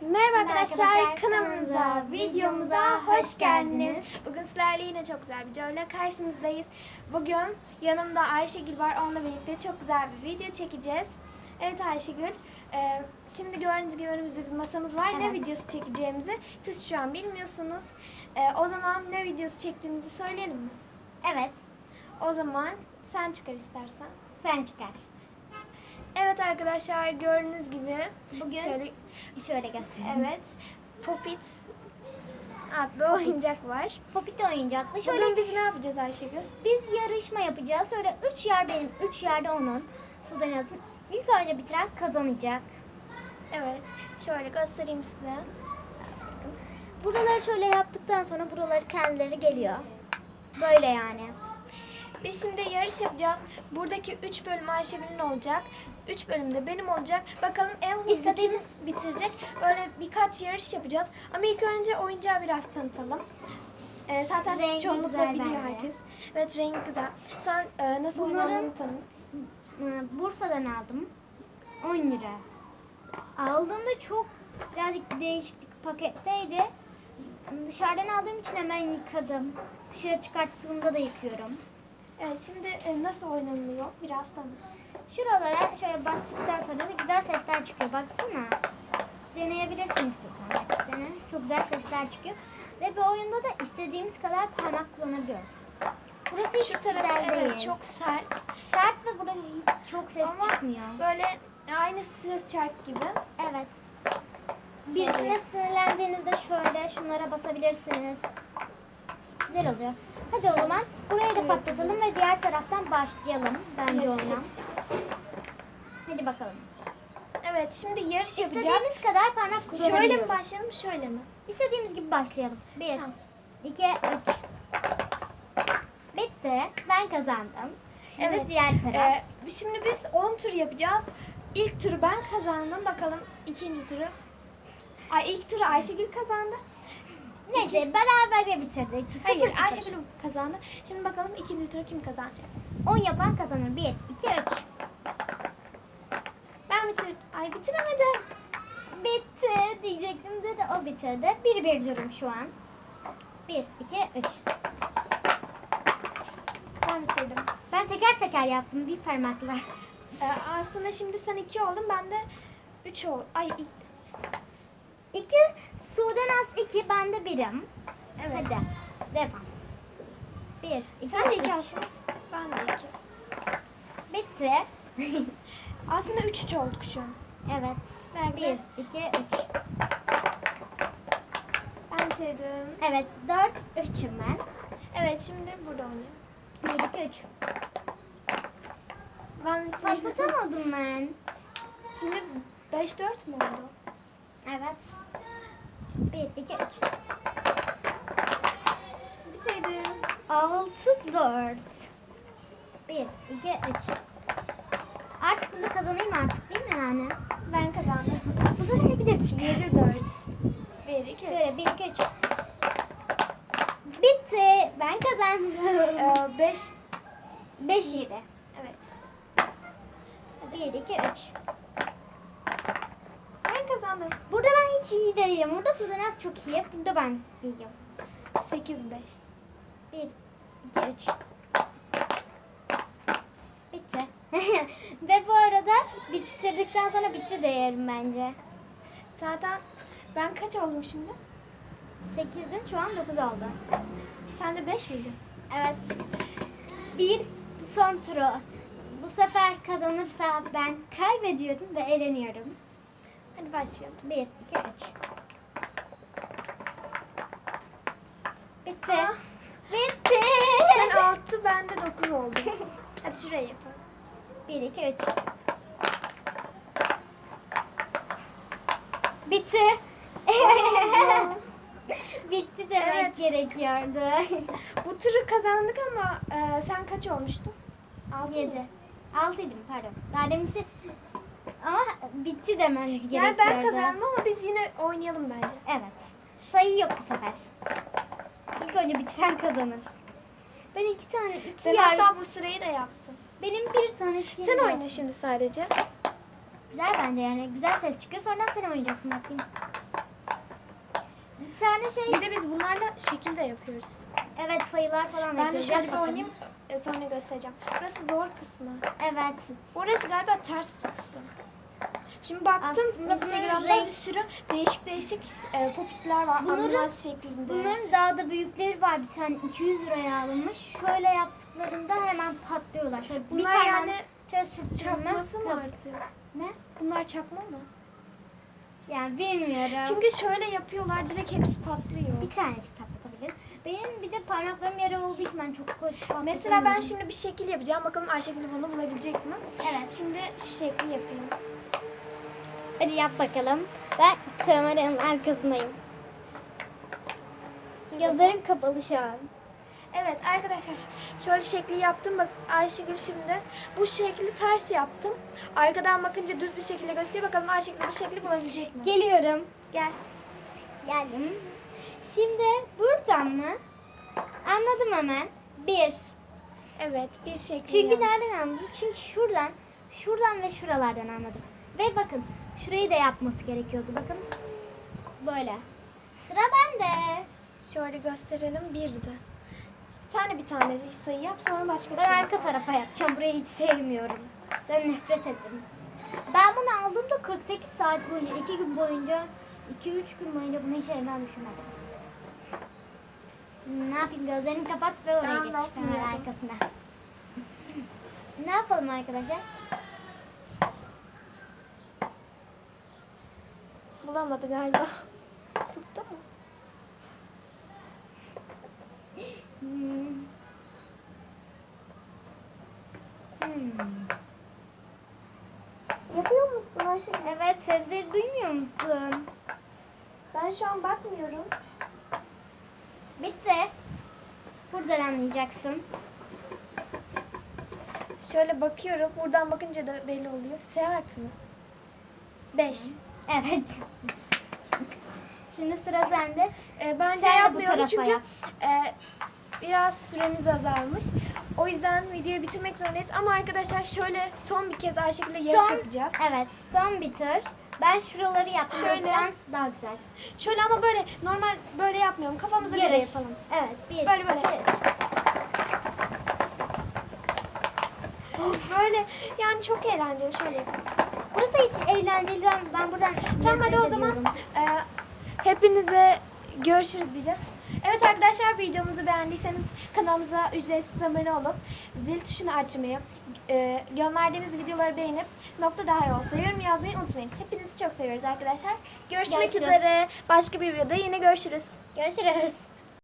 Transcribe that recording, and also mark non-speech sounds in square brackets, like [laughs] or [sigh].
Merhaba arkadaşlar, arkadaşlar, kanalımıza, videomuza hoş geldiniz. Bugün sizlerle yine çok güzel bir videoyla karşınızdayız. Bugün yanımda Ayşegül var, onunla birlikte çok güzel bir video çekeceğiz. Evet Ayşegül, e, şimdi gördüğünüz gibi önümüzde bir masamız var. Ne Evet. videosu çekeceğimizi siz şu an bilmiyorsunuz. E, o zaman ne videosu çektiğimizi söyleyelim mi? Evet. O zaman sen çıkar istersen. Sen çıkar. Evet arkadaşlar gördüğünüz gibi Bugün- şöyle Şöyle göstereyim. evet Popit adlı oyuncak var. Popit oyuncaklı. Şöyle Bugün biz ne yapacağız Ayşegül? biz yarışma yapacağız. Şöyle 3 yer benim, 3 yerde onun. Sudan yazın. İlk önce bitiren kazanacak. Evet. Şöyle göstereyim size. Buraları şöyle yaptıktan sonra buraları kendileri geliyor. Böyle yani. Biz şimdi yarış yapacağız. Buradaki 3 bölüm Ayşegül'ün olacak. 3 bölümde benim olacak. Bakalım en hızlı İstediğimiz- kim bitirecek. Böyle birkaç yarış yapacağız. Ama ilk önce oyuncağı biraz tanıtalım. Ee, zaten Rengi çoğunlukla biliyor bence. herkes. Evet rengi güzel. Sen e, nasıl Bunların- oynandığını tanıt. Ee, Bursa'dan aldım. 10 lira. Aldığımda çok birazcık değişiklik paketteydi. Dışarıdan aldığım için hemen yıkadım. Dışarı çıkarttığımda da yıkıyorum. Evet şimdi e, nasıl oynanılıyor biraz tanıt. Şuralara şöyle bastıktan sonra da güzel sesler çıkıyor. Baksana. Deneyebilirsin istiyorsan. Bak, Dene. Çok güzel sesler çıkıyor. Ve bu oyunda da istediğimiz kadar parmak kullanabiliyoruz. Burası hiç tarafı güzel evet değil. çok sert. sert ve burada hiç çok ses Ama çıkmıyor. Böyle aynı stres çark gibi. Evet. Birisine sinirlendiğinizde şöyle şunlara basabilirsiniz. Güzel oluyor. Hadi o zaman burayı da patlatalım ve diğer taraftan başlayalım bence yapacağız. Hadi bakalım. Evet şimdi yarış yapacağız. İstediğimiz kadar parmak kullanabiliyoruz. Şöyle mi başlayalım şöyle mi? İstediğimiz gibi başlayalım. Bir, Tamam. iki, üç. Bitti. Ben kazandım. Şimdi Evet. diğer ee, taraf. Ee, şimdi biz 10 tur yapacağız. İlk turu ben kazandım. Bakalım ikinci turu. Ay ilk turu Ayşegül kazandı. Neyse beraber ya bitirdik. Hayır Sıfır. Ayşegül kazandı. Şimdi bakalım ikinci turu kim kazanacak? 10 yapan kazanır. 1, 2, 3. Ay bitiremedim. Bitti diyecektim de, de o bitirdi. Bir bir durum şu an. Bir, iki, üç. Ben bitirdim. Ben teker teker yaptım bir parmakla. Ee, aslında şimdi sen 2 oldun. Ben de 3 oldum. Ay ilk- İki, Sudan Az iki, ben de birim. evet. Hadi, devam. Bir, iki, Sen de üç. 2 aslında. Ben de 2. Bitti. Aslında 3-3 olduk şu an. Evet. Belki Bir, de iki, üç. ben bitirdim. Evet, dört, üçüm ben. Evet şimdi burada oynayalım. Bir, iki, üç. Ben bitirdim. Patlatamadım ben. Şimdi 5-4 mü oldu? Evet. Bir, iki, üç. Bitirdim. Altı, dört. Bir, iki, üç. Artık bunu kazanayım artık değil mi yani? Ben kazandım. Bu sefer bir dakika. 7-4. 1, 2, 3. Şöyle bir, iki, üç. Bitti. Ben kazandım. 5. Beş, yedi. Evet. Bir, iki, üç. Ben kazandım. Burada ben hiç iyi değilim. Burada Sudanaz çok iyi. Burada ben iyiyim. 8-5. Bir, iki, üç. Bitti. [laughs] Ve bu arada bitirdikten sonra bitti diyelim bence. Zaten ben kaç oldum şimdi? Sekizden şu an dokuz oldu. Sen de 5 miydin? Evet. Bir son turu. Bu sefer kazanırsa ben kaybediyorum ve eleniyorum. Hadi başlayalım. Bir, iki, üç. Bitti. Aa. Bitti. Sen 6, ben de 9 oldum. [laughs] Hadi şuraya yapalım. Bir, iki, üç. Bitti. [laughs] Bitti demek Evet. gerekiyordu. [laughs] Bu turu kazandık ama e, sen kaç olmuştun? 6 Yedi. Altıydım pardon. Daha ama bitti dememiz Yani gerekiyordu. ben kazandım ama biz yine oynayalım bence. Evet. Sayı yok bu sefer. İlk önce bitiren kazanır. Ben iki tane, iki Ben yer... hatta bu sırayı da yaptım. Benim bir tane çiğ Sen oyna şimdi sadece. Güzel bence yani. Güzel ses çıkıyor. Sonra sen oynayacaksın bakayım. tane şey. Bir de biz bunlarla şekil de yapıyoruz. Evet sayılar falan Ben de yapıyoruz. şöyle Yap bir bakalım. oynayayım e, sonra göstereceğim. Burası zor kısmı. Evet. Orası galiba ters kısım. Şimdi baktım Aslında Instagram'da renk- bir sürü değişik değişik e, popitler var. Bunların- şeklinde. Bunların daha da büyükleri var. Bir tane 200 liraya alınmış. Şöyle yaptıklarında hemen patlıyorlar. Şöyle bir Bunlar parmağını yani şöyle sürttüğünde Çakması mı artık? Ne? Bunlar çakma mı? Yani bilmiyorum. Çünkü şöyle yapıyorlar direkt hepsi patlıyor. bir tanecik patlatabilirim. Benim bir de parmaklarım yara olduğu için ben çok patlatamıyorum. Mesela ben şimdi bir şekil yapacağım. Bakalım Ayşegül bunu bulabilecek mi? Evet. Şimdi şu şekli yapayım. Hadi yap bakalım. Ben kameranın arkasındayım. Gözlerim kapalı şu an. Evet arkadaşlar şöyle şekli yaptım. Bak Ayşegül şimdi bu şekli ters yaptım. Arkadan bakınca düz bir şekilde gözüküyor. Bakalım Ayşegül bu şekli bulabilecek mi? Geliyorum. Gel. Geldim. Şimdi buradan mı? Anladım hemen. Bir. Evet bir şekli Çünkü yaptım. nereden anladım? Çünkü şuradan, şuradan ve şuralardan anladım. Ve bakın şurayı da yapması gerekiyordu. Bakın. Böyle. Sıra bende. Şöyle gösterelim. Birdi. Sen de bir tane sayı yap sonra başka bir Ben şey. yap. arka tarafa yapacağım. Burayı hiç sevmiyorum. Ben nefret ettim. Ben bunu aldığımda 48 saat boyunca, 2 gün boyunca, 2-3 gün boyunca bunu hiç evden düşünmedim. Ne yapayım gözlerini kapat ve oraya geç kamera arkasına. [laughs] ne yapalım arkadaşlar? Bulamadı galiba. Tuttu mu? Hmm. Hmm. Yapıyor musun Ayşegül? Evet sesleri duymuyor musun? Ben şu an bakmıyorum. Bitti. Buradan anlayacaksın. Şöyle bakıyorum. Buradan bakınca da belli oluyor. S harfi mi? 5. Evet. Şimdi sıra sende. Ee, bence Sen de bu yapmayalım tarafa çünkü yap. e, biraz süremiz azalmış. O yüzden videoyu bitirmek zorundayız. Ama arkadaşlar şöyle son bir kez Ayşegül'le yarış Son- yapacağız. Evet son bitir. Ben şuraları yaptım. Şöyle. Daha güzel. Şöyle ama böyle normal böyle yapmayalım. Kafamıza göre Yarış. yapalım. Evet. Bir, Böyle, böyle. iki, üç. Böyle yani çok eğlenceli. Şöyle yapalım. Burası hiç eğlenceli. Ben, ben buradan Tamam hadi o zaman e, hepinize görüşürüz diyeceğiz. Evet arkadaşlar videomuzu beğendiyseniz kanalımıza ücretsiz abone olup zil tuşunu açmayı, e, gönderdiğimiz videoları beğenip nokta daha olsa yorum yazmayı unutmayın. Hepinizi çok seviyoruz arkadaşlar. Görüşmek Görüşürüz. üzere. Başka bir videoda yine görüşürüz. Görüşürüz.